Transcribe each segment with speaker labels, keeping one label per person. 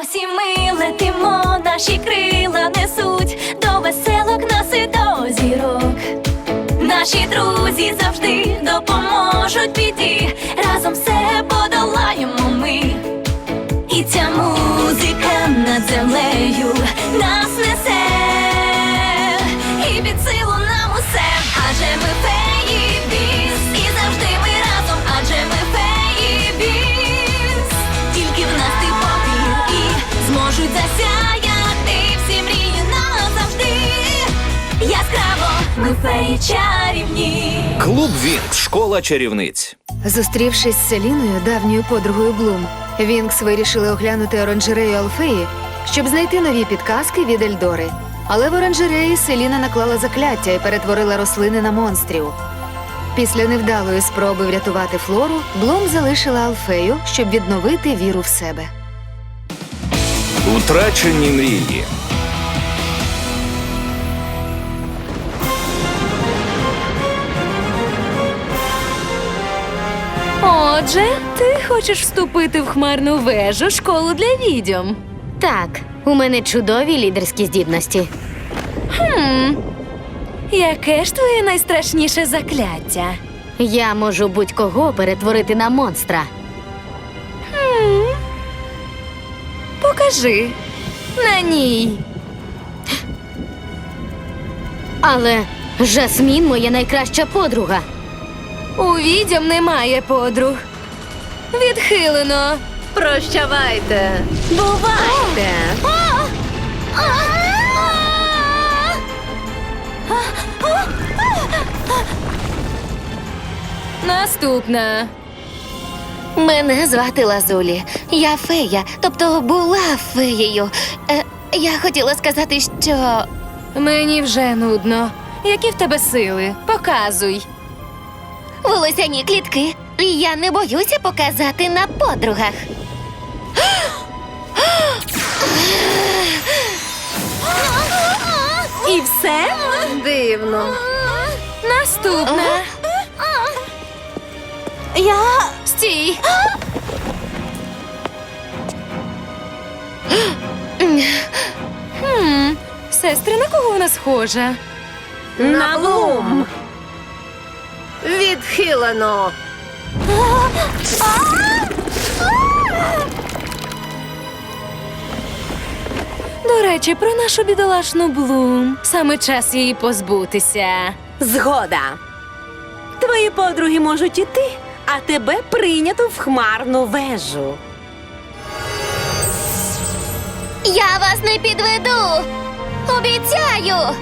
Speaker 1: Ось ми летимо, наші крила несуть до веселок нас і до зірок. Наші друзі завжди допоможуть піти. разом все подолаємо ми. І ця феї чарівні.
Speaker 2: Клуб Вінкс, школа чарівниць.
Speaker 3: Зустрівшись з Селіною, давньою подругою Блум, Вінкс вирішили оглянути оранжерею Алфеї, щоб знайти нові підказки від Ельдори. Але в оранжереї Селіна наклала закляття і перетворила рослини на монстрів. Після невдалої спроби врятувати флору, Блум залишила Алфею, щоб відновити віру в себе.
Speaker 2: Утрачені мрії.
Speaker 4: Отже, ти хочеш вступити в хмарну вежу школу для відьом.
Speaker 5: Так, у мене чудові лідерські здібності.
Speaker 4: Хм. Яке ж твоє найстрашніше закляття?
Speaker 5: Я можу будь-кого перетворити на монстра.
Speaker 4: Покажи. На ній.
Speaker 5: Але Жасмін моя найкраща подруга.
Speaker 4: У відьом немає подруг. Відхилено.
Speaker 6: Прощавайте.
Speaker 1: Бувайте!
Speaker 4: Наступна.
Speaker 5: Мене звати Лазулі. Я фея, тобто була феєю. Е, я хотіла сказати, що
Speaker 4: Мені вже нудно. Які в тебе сили? Показуй.
Speaker 5: Волосяні клітки. І я не боюся показати на подругах.
Speaker 4: І все?
Speaker 6: Дивно.
Speaker 4: Наступна.
Speaker 5: Я
Speaker 4: Стій. Хм, сестри, на кого вона схожа?
Speaker 6: На блум. Відхилено.
Speaker 4: До речі, про нашу бідолашну Блум. Саме час її позбутися.
Speaker 6: Згода. Твої подруги можуть іти, а тебе прийнято в хмарну вежу.
Speaker 5: Я вас не підведу. Обіцяю.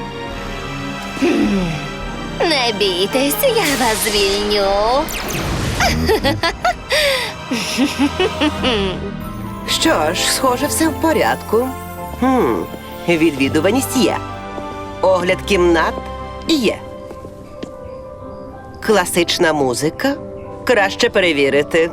Speaker 5: Не бійтесь, я вас звільню.
Speaker 7: Що ж, схоже, все в порядку. Хм, відвідуваність є. Огляд кімнат є. Класична музика. Краще перевірити.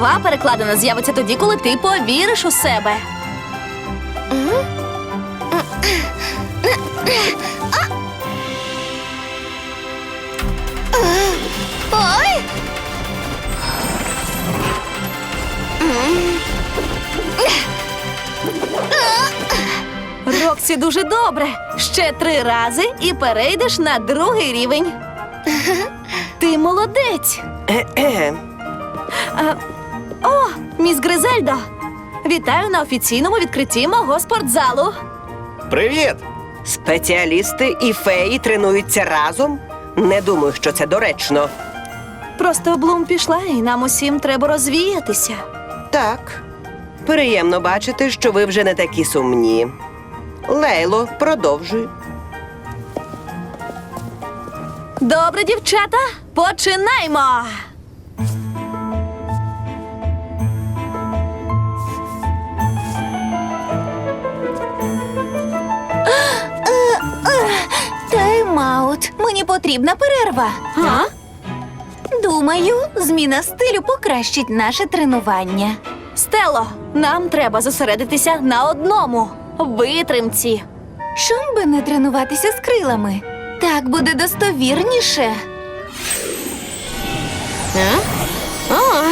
Speaker 1: Нова перекладина з'явиться тоді, коли ти повіриш у себе.
Speaker 5: Ой!
Speaker 1: Роксі дуже добре. Ще три рази і перейдеш на другий рівень. Ти молодець.
Speaker 7: Е-е.
Speaker 1: А, о, міс Гризельдо. Вітаю на офіційному відкритті мого спортзалу.
Speaker 2: Привіт!
Speaker 7: Спеціалісти і феї тренуються разом. Не думаю, що це доречно.
Speaker 1: Просто Блум пішла, і нам усім треба розвіятися.
Speaker 7: Так. Приємно бачити, що ви вже не такі сумні. Лейло, продовжуй.
Speaker 1: Добре, дівчата, починаймо.
Speaker 5: Тайм-аут. Мені потрібна перерва.
Speaker 1: А?
Speaker 8: Думаю, зміна стилю покращить наше тренування.
Speaker 9: Стело, нам треба зосередитися на одному витримці.
Speaker 8: Чом би не тренуватися з крилами? Так буде достовірніше.
Speaker 9: О,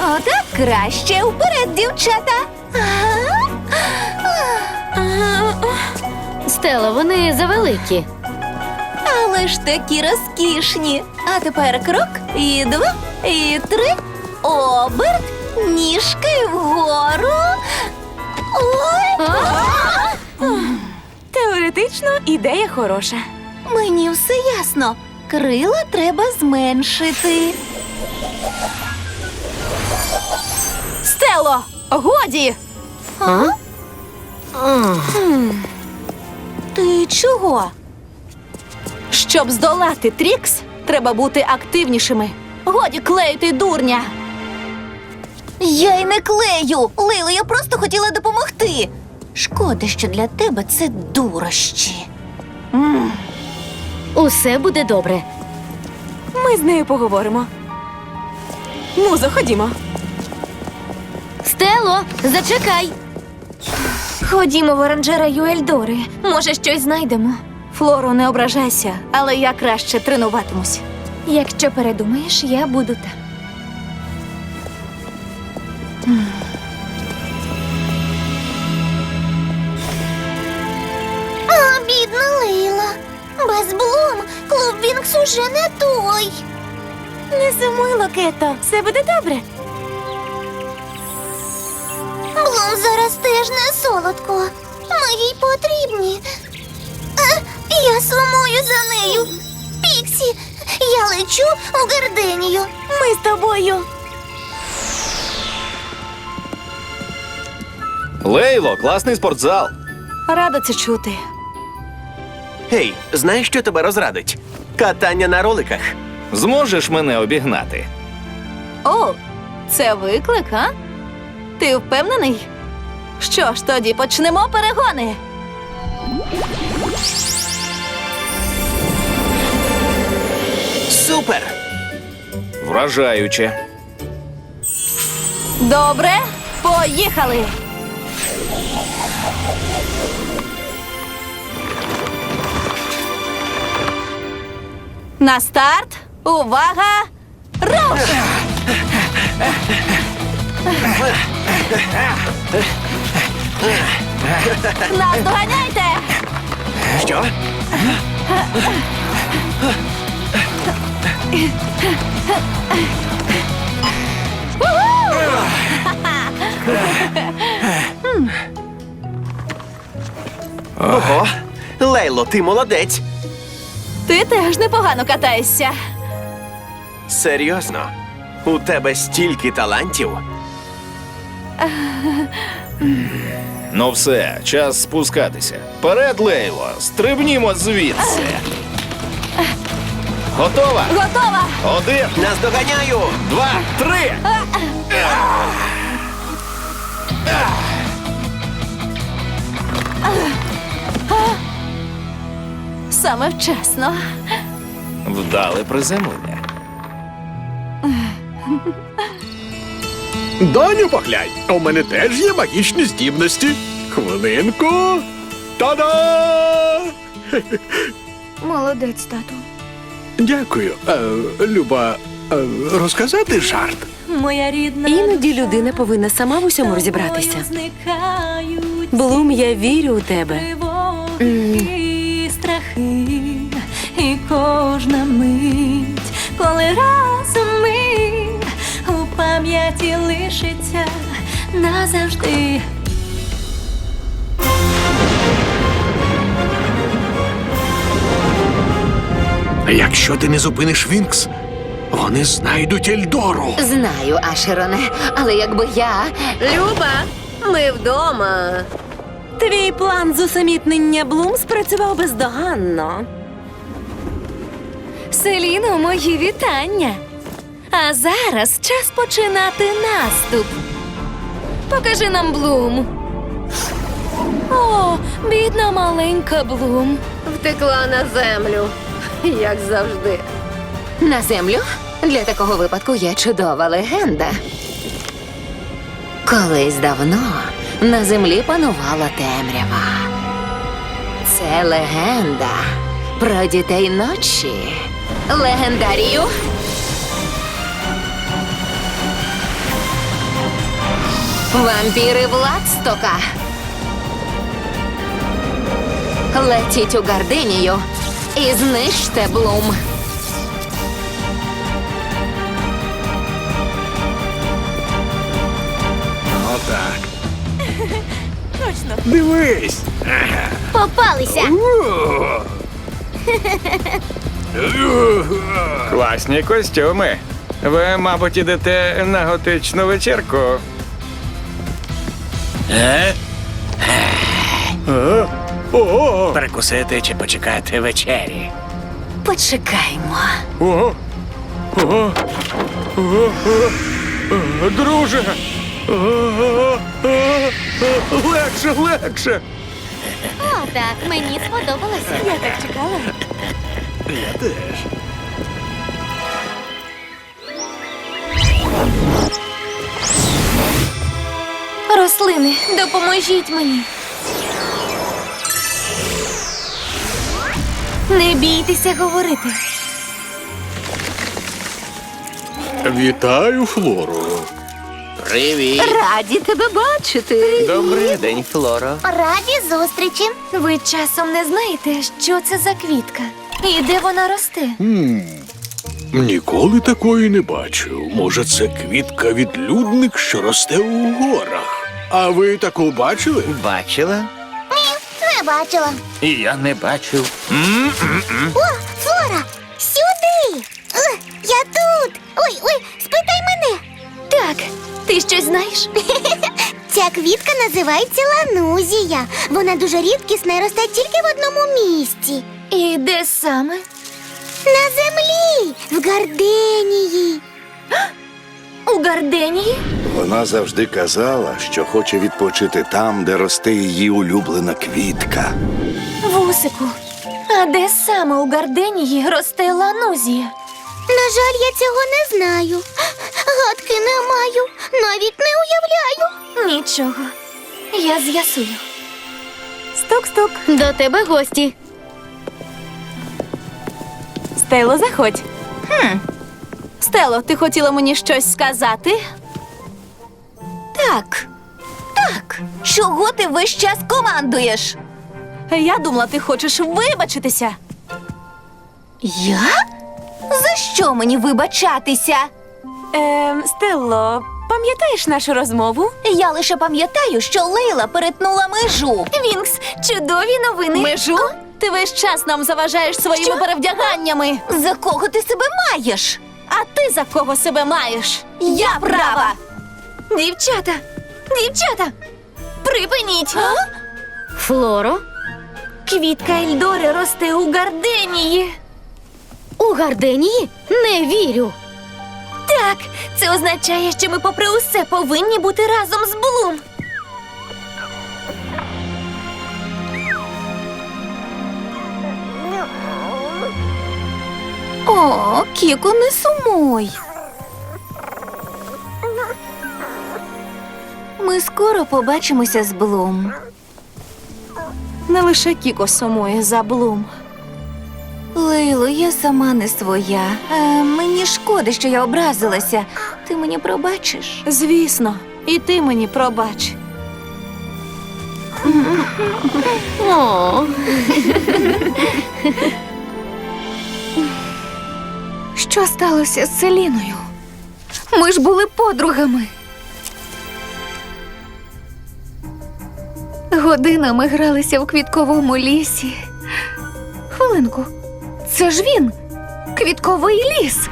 Speaker 8: Отак краще. Вперед, дівчата.
Speaker 10: Стело, вони завеликі.
Speaker 8: Але ж такі розкішні. А тепер крок, і два, і три. Оберт, ніжки вгору. Ой!
Speaker 9: теоретично ідея хороша.
Speaker 8: Мені все ясно. Крила треба зменшити.
Speaker 9: Стело, годі!
Speaker 8: Ти чого?
Speaker 9: Щоб здолати Трікс, треба бути активнішими. Годі клеїти дурня.
Speaker 8: Я й не клею. Лило, я просто хотіла допомогти. Шкода, що для тебе це дурощі.
Speaker 10: Усе буде добре.
Speaker 9: Ми з нею поговоримо. Музо, ходімо.
Speaker 10: Стело, зачекай.
Speaker 8: Ходімо в оранжерею Ельдори. Може, щось знайдемо.
Speaker 9: Флоро, не ображайся, але я краще тренуватимусь.
Speaker 8: Якщо передумаєш, я буду там. А, бідна Лейла. Без Блум клуб Вінкс уже не той. Не сумуй, Локето, все буде добре. Блум зараз теж не солодко. Ми їй потрібні. А, я сумую за нею. Піксі, я лечу у Гарденію. Ми з тобою.
Speaker 2: Лейло, класний спортзал.
Speaker 9: Рада це чути.
Speaker 7: Гей, знаєш, що тебе розрадить? Катання на роликах.
Speaker 2: Зможеш мене обігнати?
Speaker 9: О, це виклик, а? Ти впевнений? Що ж, тоді почнемо перегони.
Speaker 7: Супер!
Speaker 2: Вражаюче.
Speaker 9: Добре, поїхали. На старт. Увага! Руш! Нас доганяйте!
Speaker 7: Що? Ого, Лейло, ти молодець.
Speaker 9: Ти теж непогано катаєшся.
Speaker 7: Серйозно? У тебе стільки талантів.
Speaker 2: Ну все, час спускатися. Перед, Лейло, стрибнімо звідси. Готова?
Speaker 9: Готова!
Speaker 2: Один,
Speaker 7: Наздоганяю!
Speaker 2: два, три.
Speaker 9: Саме вчасно.
Speaker 2: Вдале приземлення.
Speaker 11: Доню поглянь, у мене теж є магічні здібності. Хвилинку. Та-да!
Speaker 8: Молодець, тату.
Speaker 11: Дякую. Е, Люба, е, розказати жарт?
Speaker 6: Моя рідна іноді людина повинна сама в усьому розібратися. Блум, я вірю у тебе.
Speaker 8: І страхи, і кожна мить, коли у пам'яті лишиться назавжди.
Speaker 11: Якщо ти не зупиниш Вінкс, вони знайдуть Ельдору.
Speaker 10: Знаю, Ашероне, але якби я.
Speaker 6: Люба, ми вдома. Твій план з усамітнення Блум спрацював бездоганно.
Speaker 9: Селіно, мої вітання. А зараз час починати наступ. Покажи нам Блум. О, бідна маленька Блум.
Speaker 6: Втекла на землю, як завжди.
Speaker 8: На землю? Для такого випадку є чудова легенда. Колись давно на землі панувала темрява. Це легенда про дітей ночі. Легендарію. Вампіри Владстока. Летіть у Гардинію і знищте Блум.
Speaker 11: Отак. Точно. Дивись.
Speaker 12: Попалися.
Speaker 13: Класні костюми. Ви, мабуть, ідете на готичну вечірку.
Speaker 11: Е? Е? О! Перекусити чи почекати вечері.
Speaker 8: Почекаймо.
Speaker 11: Ого! Ого! Ого! Ого! Друже! Ого! Ого! Легше, легше!
Speaker 12: О, так, мені сподобалося.
Speaker 9: Я так чекала.
Speaker 11: Я теж.
Speaker 14: Рослини, допоможіть мені. Не бійтеся говорити.
Speaker 11: Вітаю, Флоро.
Speaker 2: Привіт!
Speaker 9: Раді тебе бачити.
Speaker 15: Добрий день, Флоро.
Speaker 12: Раді зустрічі.
Speaker 14: Ви часом не знаєте, що це за квітка і де вона росте.
Speaker 11: Ніколи такої не бачив. Може, це квітка відлюдник, що росте у горах. А ви таку бачили?
Speaker 15: Бачила?
Speaker 12: Не бачила.
Speaker 2: І я не бачив.
Speaker 12: О, Флора, сюди. Е, Я тут. Ой, ой, спитай мене.
Speaker 14: Так, ти щось знаєш?
Speaker 12: Ця квітка називається ланузія. Вона дуже рідкісна і росте тільки в одному місці.
Speaker 14: І де саме?
Speaker 12: На землі, в гарденії.
Speaker 14: У Гарденії?
Speaker 16: Вона завжди казала, що хоче відпочити там, де росте її улюблена квітка.
Speaker 14: Вусику. А де саме у Гарденії росте ланузія?
Speaker 12: На жаль, я цього не знаю. Гадки не маю, навіть не уявляю.
Speaker 14: Нічого. Я з'ясую.
Speaker 9: Стук-стук.
Speaker 12: До тебе гості.
Speaker 9: Стело, заходь. Хм. Стело, ти хотіла мені щось сказати?
Speaker 8: Так. Так. Чого ти весь час командуєш?
Speaker 9: Я думала, ти хочеш вибачитися.
Speaker 8: Я? За що мені вибачатися?
Speaker 9: Ем, Стелло, пам'ятаєш нашу розмову?
Speaker 8: Я лише пам'ятаю, що Лейла перетнула межу.
Speaker 14: Вінкс, чудові новини.
Speaker 9: Межу? Ти весь час нам заважаєш своїми
Speaker 8: Що?
Speaker 9: перевдяганнями.
Speaker 8: За кого ти себе маєш?
Speaker 9: А ти за кого себе маєш? Я права.
Speaker 14: Дівчата, дівчата, припиніть.
Speaker 12: Флоро,
Speaker 14: Квітка Ельдори росте у Гарденії.
Speaker 12: у гарденії? Не вірю.
Speaker 14: Так, це означає, що ми, попри усе, повинні бути разом з Блум.
Speaker 8: О, Кіко, не сумуй. Ми скоро побачимося з Блум.
Speaker 9: Не лише Кіко сумує за Блум.
Speaker 8: Лейло, я сама не своя. Е, мені шкода, що я образилася. Ти мені пробачиш?
Speaker 9: Звісно, і ти мені пробач.
Speaker 12: О,
Speaker 8: Що сталося з Селіною? Ми ж були подругами. Годинами гралися в квітковому лісі. Хвилинку, це ж він. Квітковий ліс.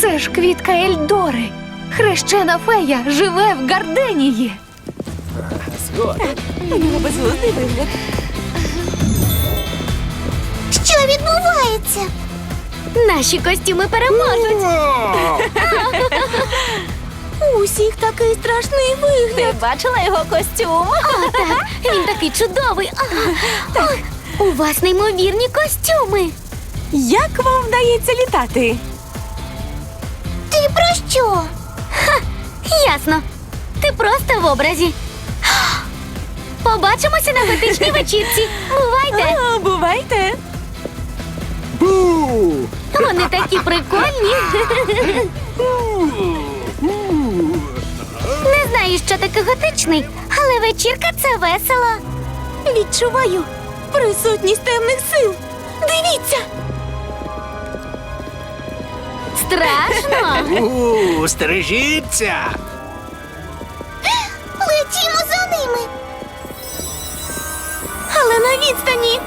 Speaker 8: Це ж квітка Ельдори. Хрещена фея живе в Гарденії.
Speaker 12: що відбувається? Наші костюми переможуть.
Speaker 6: У усіх такий страшний
Speaker 9: Ти
Speaker 6: вигляд.
Speaker 9: бачила його костюм?
Speaker 12: О, так, він такий чудовий. А, о, у вас неймовірні костюми.
Speaker 6: Як вам вдається літати?
Speaker 12: Ти про що? Ха, ясно. Ти просто в образі. Побачимося на готичній вечірці. Бувайте!
Speaker 6: А, бувайте.
Speaker 12: Вони такі прикольні. Не знаю, що таке готичний, але вечірка це весело.
Speaker 6: Відчуваю присутність темних сил. Дивіться.
Speaker 12: Страшно.
Speaker 2: У, стережіться!
Speaker 12: Летімо за ними.
Speaker 6: Але на відстані.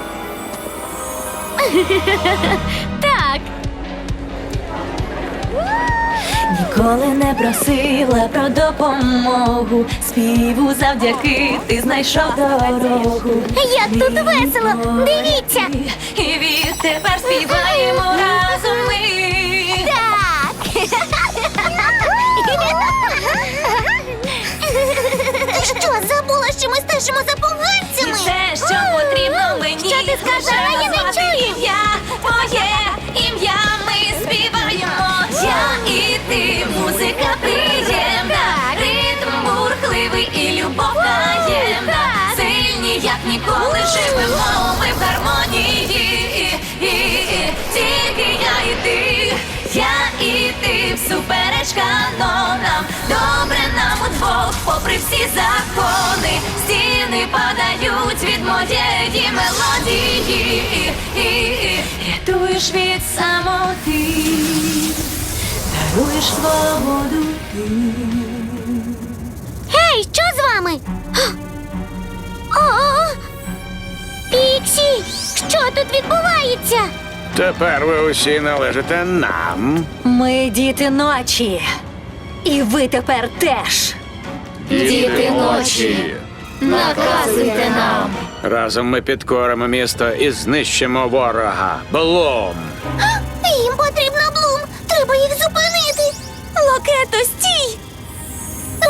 Speaker 1: Ніколи не просила про допомогу. Співу завдяки ти знайшов дорогу.
Speaker 12: Як тут весело. Дивіться.
Speaker 1: І відтепер співаємо разом ми.
Speaker 12: Так. Ти що, забула, що ми стежимо за
Speaker 1: І
Speaker 12: поганцями?
Speaker 1: все, що потрібно мені.
Speaker 12: Що ти сказала? Я не чую.
Speaker 1: Канонам. Добре нам удвох, попри всі закони, стіни падають від моєї мелодії. І, і, від самоти, даруєш свободу.
Speaker 12: Гей, що з вами? О! Піксі! Що тут відбувається?
Speaker 13: Тепер ви усі належите нам.
Speaker 6: Ми діти ночі. І ви тепер теж.
Speaker 17: Діти ночі. Наказуйте нам.
Speaker 13: Разом ми підкоримо місто і знищимо ворога. Блум!
Speaker 12: Їм потрібна блум. Треба їх зупинити.
Speaker 6: Локето, стій!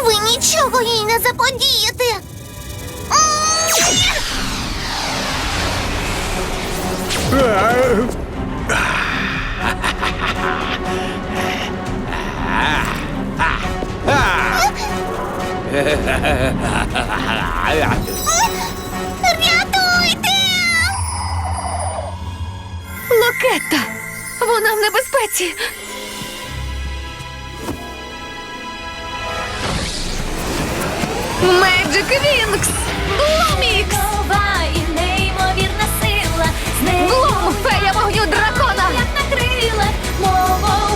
Speaker 12: Ви нічого їй не заподієте. Рятуйте!
Speaker 17: Локетта! Вона в небезпеці. Меджик Вінкс! Блумікс!
Speaker 1: Нова і неймовірна сила.
Speaker 17: Блум, фея вогню дракона!
Speaker 1: Як на крилах, мов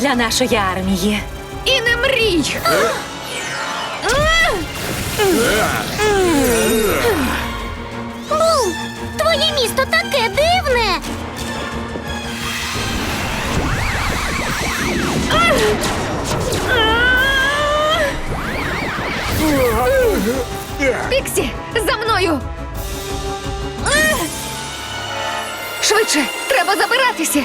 Speaker 6: для нашої армії.
Speaker 17: І не мрій!
Speaker 12: Бум! Твоє місто таке дивне.
Speaker 17: Піксі, за мною! Швидше, треба забиратися.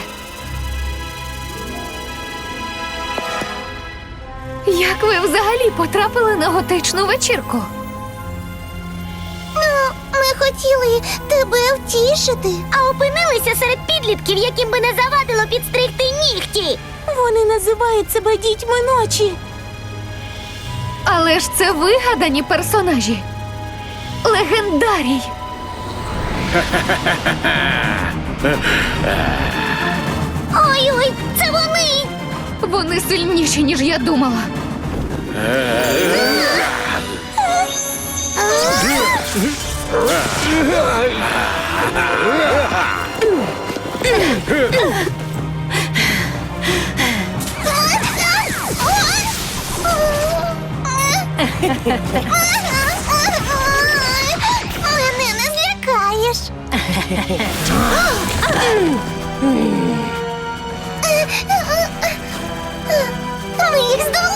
Speaker 17: Як ви взагалі потрапили на готичну вечірку?
Speaker 12: Ну, ми хотіли тебе втішити, а опинилися серед підлітків, яким би не завадило підстригти нігті.
Speaker 6: Вони називають себе дітьми ночі.
Speaker 17: Але ж це вигадані персонажі. Легендарій.
Speaker 12: Ой-ой, це вони!
Speaker 17: Вони сильніші, ніж я думала.
Speaker 12: Мене не злякаєш. Ми їх здолали.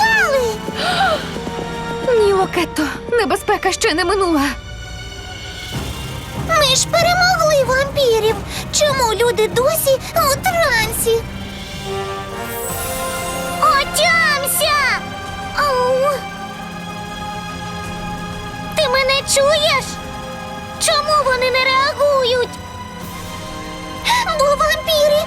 Speaker 3: Ні, Локетто, небезпека ще не минула.
Speaker 12: Ми ж перемогли вампірів. Чому люди досі у трансі? Отямся! Ау! Ти мене чуєш? Чому вони не реагують? Бо вампіри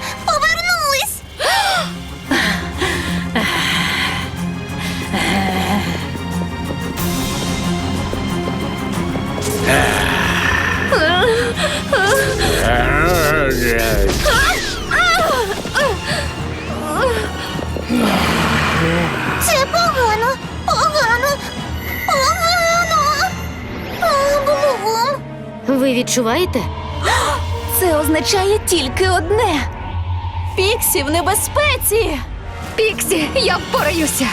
Speaker 10: Ви відчуваєте?
Speaker 8: Це означає тільки одне: Піксі в небезпеці.
Speaker 3: Піксі, я впораюся.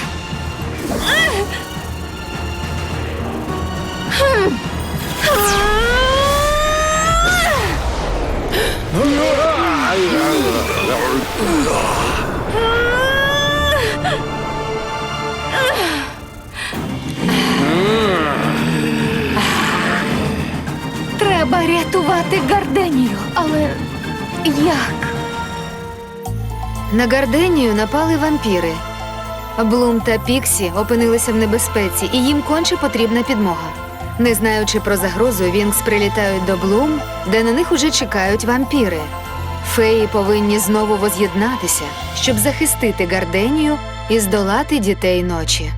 Speaker 3: Треба рятувати Гарденію, але як? На Гарденію напали вампіри. Блум та Піксі опинилися в небезпеці, і їм конче потрібна підмога. Не знаючи про загрозу, Вінкс прилітають до Блум, де на них уже чекають вампіри. Феї повинні знову воз'єднатися, щоб захистити Гарденію і здолати дітей ночі.